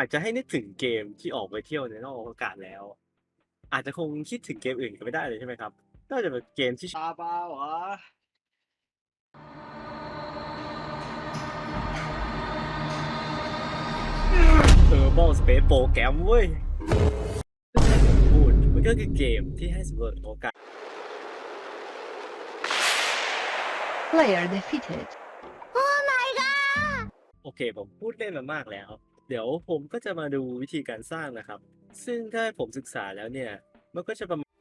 หากจะให้นึกถึงเกมที่ออกไปเที่ยวในนอกอวกาศแล้ว อาจจะคงคิดถึงเกมอื่นก็ไม่ได้เลยใช่ไหมครับน่าจะเป็นเกมที่ตาเปล่าเหรอเออ b a l l Space Program เว้ยพูดมันก็คือเกมที่ให้สำรวจอวกาศ Player defeated. โอเค ผมพูดเล่นมามากแล้ว เดี๋ยวผมก็จะมาดูวิธีการสร้างนะครับ ซึ่งถ้าผมศึกษาแล้วเนี่ย มันก็จะประมาณ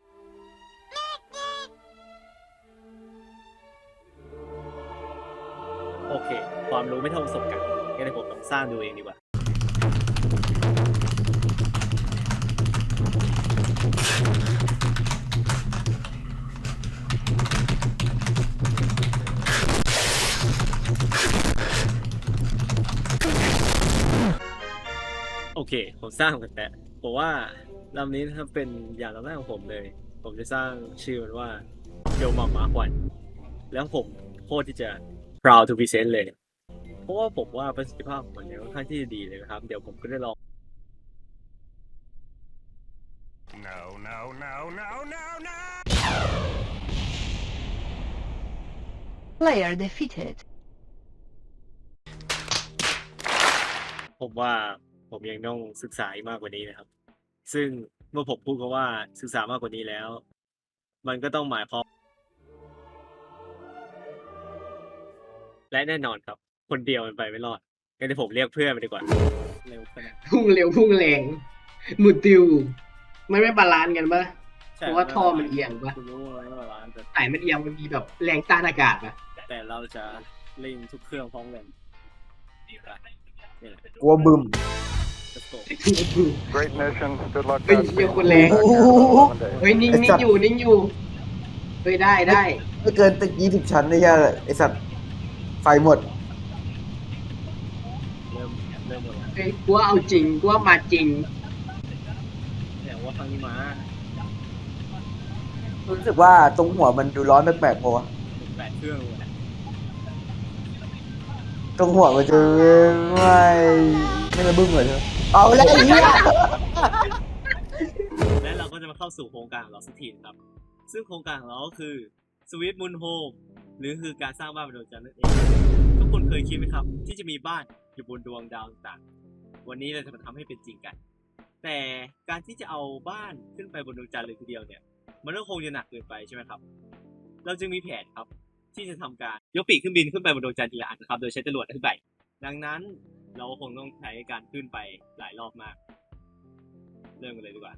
โอเค ความรู้ไม่เท่าประสบการณ์งั้นผมลองสร้างดูเองดีกว่า โอเค ผมสร้างกันแต่ผมว่าลำนี้นะครับเป็นอย่างลำแรกของผมเลย ผมจะสร้างชื่อมันว่าโยมามาควันแล้วผมโคตรที่จะ proud to present เลย เพราะว่าผมว่าประสิทธิภาพของมันเนี่ยค่อนข้างที่จะดีเลยนะครับ เดี๋ยวผมก็ได้ลอง No, no, no, no, no, no! Player defeated. ผมว่า ผมยังต้องศึกษาอีกมากกว่านี้นะครับ ซึ่งเมื่อผมพูดคำว่าศึกษามากกว่านี้แล้ว มันก็ต้องหมายความและแน่นอนครับ คนเดียวมันไปไม่รอดงั้นเดี๋ยวผมเรียกเพื่อนมาดีกว่า เร็วขนาดพุ่งเร็วพุ่งแรงหมุดติว มันไม่บาลานซ์กันปะใช่เพราะว่าท่อมันเอียงปะ คุณรู้ว่าไม่บาลานซ์แต่สายมันเอียงมันมีแบบแรงต้านอากาศปะแต่เราจะเล่นทุกเครื่องพร้อมกันนี่แหละนี่แหละ กลัวบึมจะโต Great mission. Good luck. เฮ้ย Godspeed. เหี้ยคนแรง Back here in 11 days. เฮ้ยนิ่งนิ่งอยู่นิ่งอยู่เฮ้ยได้ได้ไม่เกินตึกยี่สิบชั้นนี่แค่ไอสัตว์ไฟหมด เริ่มเริ่มหมดแล้วเฮ้ยกูว่าเอาจริงกูว่ามาจริงแต่ว่าครั้งนี้มารู้สึกว่าตรงหัวมันดูร้อนแปลกๆเพราะว่าแปดเครื่องเลยนะ ตรงหัวมันจะไม่ไม่ระบึ้มเลยใช่ไหมเอาแล้วไอ้เหี้ยและเราก็จะมาเข้าสู่โครงการของเราสักทีนะครับ ซึ่งโครงการของเราก็คือ Sweet Moon Home หรือคือการสร้างบ้านบนดวงจันทร์นั่นเองทุกคนเคยคิดไหมครับ ที่จะมีบ้านอยู่บนดวงดาวต่างๆวันนี้เราจะมาทำให้เป็นจริงกัน แต่การที่จะเอาบ้านขึ้นไปบนดวงจันทร์เลยทีเดียวเนี่ย มันก็คงจะหนักเกินไปใช่ไหมครับ เราจึงมีแผนครับ ที่จะทำการยกปีกขึ้นบินขึ้นไปบนดวงจันทร์ทีละอันนะครับ โดยใช้จรวดขึ้นไป ดังนั้นเราคงต้องใช้การขึ้นไปหลายรอบมาก เริ่มกันเลยดีกว่า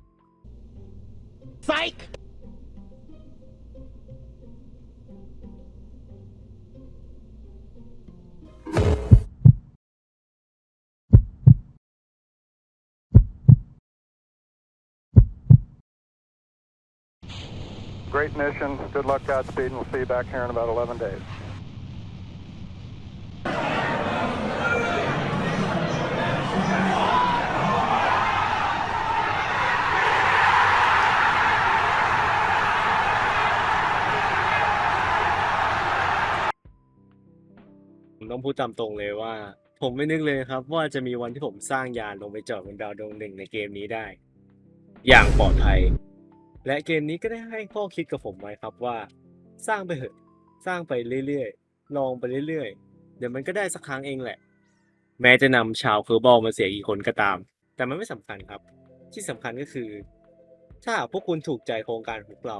Great mission. Good luck. Godspeed. And we'll see you back here in about 11 days. ผมต้องพูดตามตรงเลยว่า ผมไม่นึกเลยครับ ว่าจะมีวันที่ผมสร้างยานลงไปจอดบนดาวดวงหนึ่งในเกมนี้ได้ อย่างปลอดภัย และเกมนี้ก็ได้ให้ข้อคิดกับผมไว้ครับว่า สร้างไปเถอะสร้างไปเรื่อยๆ ลองไปเรื่อยๆ เดี๋ยวมันก็ได้สักครั้งเองแหละ แม้จะนำชาวเคอร์บอลมาเสียกี่คนก็ตาม แต่มันไม่สำคัญครับ ที่สำคัญก็คือ ถ้าพวกคุณถูกใจโครงการของพวกเรา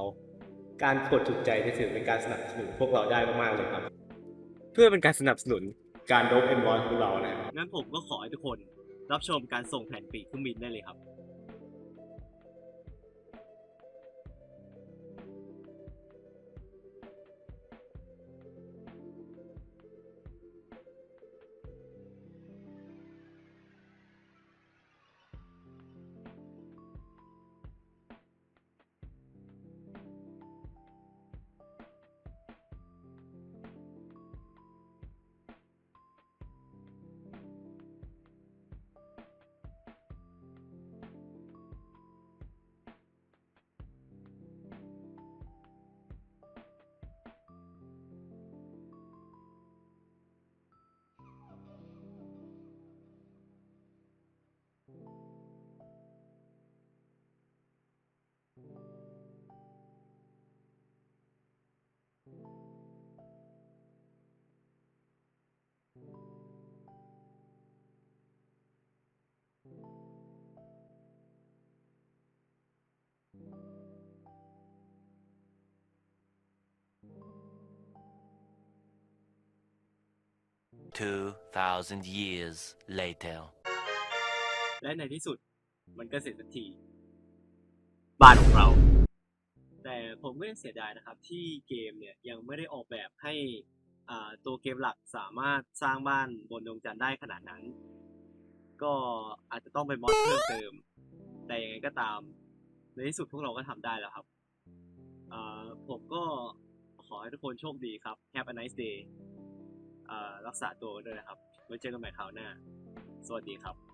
การกดถูกใจจะถือเป็นการสนับสนุนพวกเราได้มากๆเลยครับ เพื่อเป็นการสนับสนุนการโดบเอ็มบอลของเรานะงั้นผมก็ขอให้ทุกคนรับชมการส่งแผ่นปีกเครื่องบินได้เลยครับ 2,000 years later. และในที่สุดมันก็เสร็จสักที บ้านของเรา แต่ผมก็ยังเสียดายนะครับ ที่เกมเนี่ยยังไม่ได้ออกแบบให้ตัวเกมหลักสามารถสร้างบ้านบนดวงจันทร์ได้ขนาดนั้น ก็อาจจะต้องไปมอดเพิ่มเติม แต่ยังไงก็ตาม ในที่สุดพวกเราก็ทำได้แล้วครับผมก็ขอให้ทุกคนโชคดีครับ Have a nice day รักษาตัวด้วยนะครับไว้เจอกันใหม่คราวหน้า สวัสดีครับ